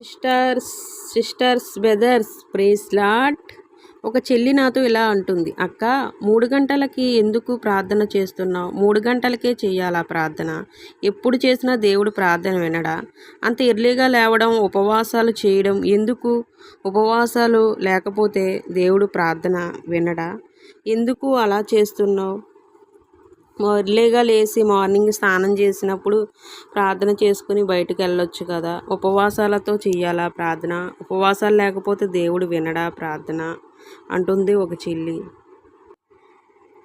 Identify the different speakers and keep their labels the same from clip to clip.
Speaker 1: Sisters sisters brothers ప్రేస్లాట్ ఒక చెల్లి నాతో ఇలా అంటుంది అక్క మూడు గంటలకి ఎందుకు ప్రార్థన చేస్తున్నావు? మూడు గంటలకే చేయాలా ప్రార్థన? ఎప్పుడు చేసినా దేవుడు ప్రార్థన వినడా? అంత ఎర్లీగా లేవడం ఉపవాసాలు చేయడం ఎందుకు? ఉపవాసాలు లేకపోతే దేవుడు ప్రార్థన వినడా? ఎందుకు అలా చేస్తున్నావు? ఎర్లీగా లేచి మార్నింగ్ స్నానం చేసినప్పుడు ప్రార్థన చేసుకుని బయటికి వెళ్ళొచ్చు కదా. ఉపవాసాలతో చెయ్యాలా ప్రార్థన? ఉపవాసాలు లేకపోతే దేవుడు వినడా ప్రార్థన? అంటుంది ఒక చెల్లి.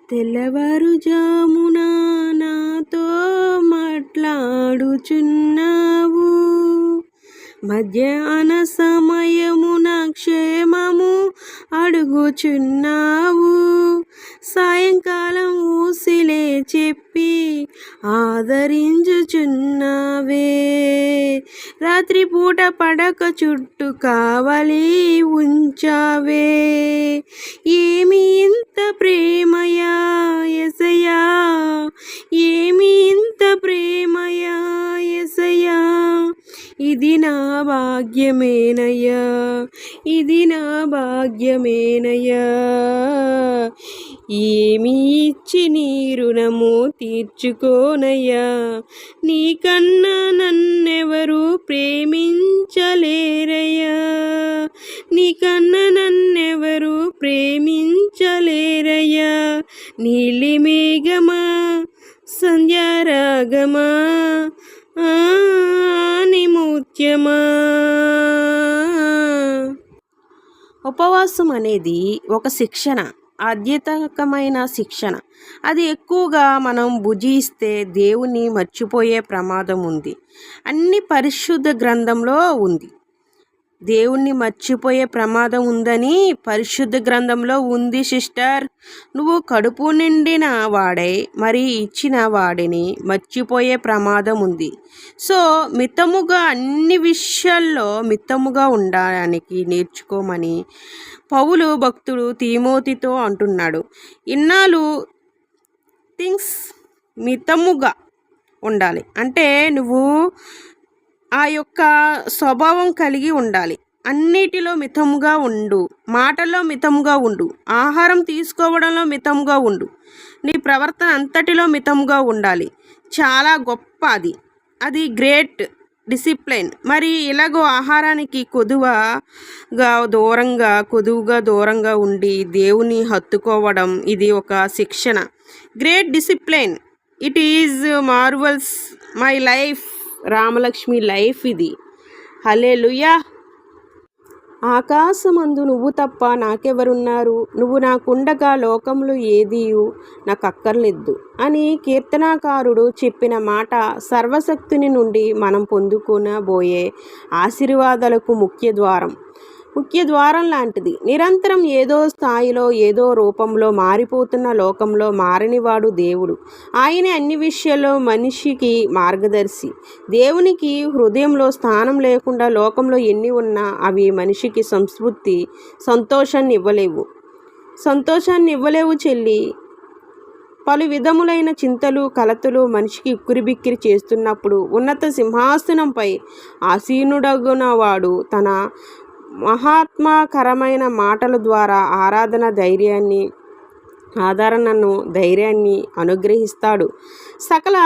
Speaker 1: తెల్లవారుజామున నాతో మాట్లాడుచున్నావు. మధ్యాహ్న సమయమున క్షేమము అడుగుచున్నావు. సాయంకాలం చెప్పి ఆదరించుచున్నావే. రాత్రిపూట పడక చుట్టూ కావలి ఉంచావే. ఏమి ఇంత ప్రేమయా ఎసయా? ఏమి ఇంత ప్రేమయా ఎసయా? ఇది నా భాగ్యమేనయ్యా. ఇది నా భాగ్యమేనయ్యా. ఏమి ఇచ్చి నీ రుణము తీర్చుకోనయ్యా? నీకన్నా నన్నెవరు ప్రేమించలేరయ్యా. నీకన్నా నన్నెవరు ప్రేమించలేరయ్యా. నీలి మేఘమా సంధ్యారాగమా నిముత్యమా ఉపవాసం అనేది ఒక శిక్షణ. ఆధ్యాత్మికమైన శిక్షణ. అది ఎక్కువగా మనం భుజిస్తే దేవుని మర్చిపోయే ప్రమాదం ఉంది. అన్ని పరిశుద్ధ గ్రంథంలో ఉంది. దేవుణ్ణి మర్చిపోయే ప్రమాదం ఉందని పరిశుద్ధ గ్రంథంలో ఉంది సిస్టర్. నువ్వు కడుపు నిండిన వాడై మరి ఇచ్చిన వాడిని మర్చిపోయే ప్రమాదం ఉంది. సో మితముగా అన్ని విషయాల్లో మితముగా ఉండడానికి నేర్చుకోమని పౌలు భక్తుడు తీమోతితో అంటున్నాడు. ఇన్నాళ్ళు థింగ్స్ మితముగా ఉండాలి. అంటే నువ్వు ఆ యొక్క స్వభావం కలిగి ఉండాలి. అన్నిటిలో మితముగా ఉండు. మాటల్లో మితముగా ఉండు. ఆహారం తీసుకోవడంలో మితముగా ఉండు. నీ ప్రవర్తన అంతటిలో మితముగా ఉండాలి. చాలా గొప్ప అది అది గ్రేట్ డిసిప్లైన్. మరి ఇలాగో ఆహారానికి కొదువగా దూరంగా కొదువుగా దూరంగా ఉండి దేవుని హత్తుకోవడం ఇది ఒక శిక్షణ. Great discipline. It is marvels my life. Ramalakshmi life ఇది. హలే లుయా ఆకాశమందు నువ్వు తప్ప నాకెవరున్నారు? నువ్వు నాకుండగా లోకంలో ఏదియు? నాకు అక్కర్లేదు అని కీర్తనాకారుడు చెప్పిన మాట సర్వశక్తుని నుండి మనం పొందుకునబోయే ఆశీర్వాదాలకు ముఖ్య ద్వారం. ముఖ్య ద్వారం లాంటిది. నిరంతరం ఏదో స్థాయిలో ఏదో రూపంలో మారిపోతున్న లోకంలో మారనివాడు దేవుడు. ఆయనే అన్ని విషయాల్లో మనిషికి మార్గదర్శి. దేవునికి హృదయంలో స్థానం లేకుండా లోకంలో ఎన్ని ఉన్నా అవి మనిషికి సంస్కృతి సంతోషాన్ని ఇవ్వలేవు. సంతోషాన్ని ఇవ్వలేవు చెల్లి. పలు విధములైన చింతలు కలతలు మనిషికి ఉక్కిరిబిక్కిరి చేస్తున్నప్పుడు ఉన్నత సింహాసనంపై ఆసీనుడగునవాడు తన మహాత్మాకరమైన మాటల ద్వారా ఆరాధన ధైర్యాన్ని ఆదరణను ధైర్యాన్ని అనుగ్రహిస్తాడు. సకల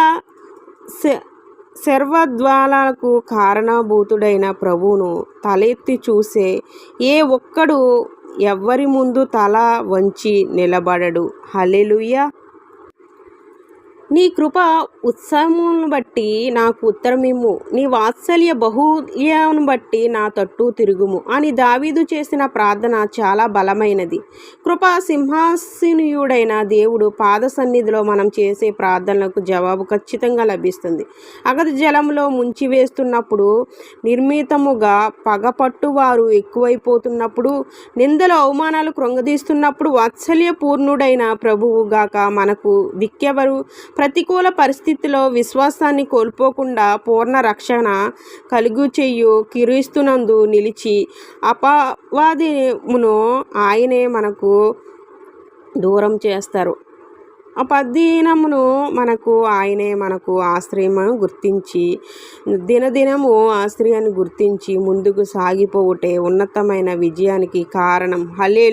Speaker 1: సర్వద్వాలకు కారణభూతుడైన ప్రభువును తలెత్తి చూసే ఏ ఒక్కడు ఎవ్వరి ముందు తల వంచి నిలబడడు. హలెలుయ్య నీ కృప ఉత్సాహమును బట్టి నాకు ఉత్తరమిమ్ము నీ వాత్సల్య బహుల్యను బట్టి నా తట్టు తిరుగుము. అని దావీదు చేసిన ప్రార్థన చాలా బలమైనది. కృప సింహాసనీయుడైన దేవుడు పాద సన్నిధిలో మనం చేసే ప్రార్థనలకు జవాబు ఖచ్చితంగా లభిస్తుంది. అగది జలంలో ముంచివేస్తున్నప్పుడు నిర్మితముగా పగపట్టువారు ఎక్కువైపోతున్నప్పుడు నిందల అవమానాలు కృంగదీస్తున్నప్పుడు వాత్సల్య పూర్ణుడైన ప్రభువు గాక మనకు దిక్కెవరు ప్రతికూల పరిస్థితిలో విశ్వాసాన్ని కోల్పోకుండా పూర్ణ రక్షణ కలుగు చెయ్యు కిరీస్తునందు నిలిచి అపవాదిమును ఆయనే మనకు దూరం చేస్తారు. పద్దీనమును మనకు ఆయనే మనకు ఆశ్రయమును గుర్తించి దినదినము ఆశ్రయాన్ని గుర్తించి ముందుకు సాగిపోవుటే ఉన్నతమైన విజయానికి కారణం. హలే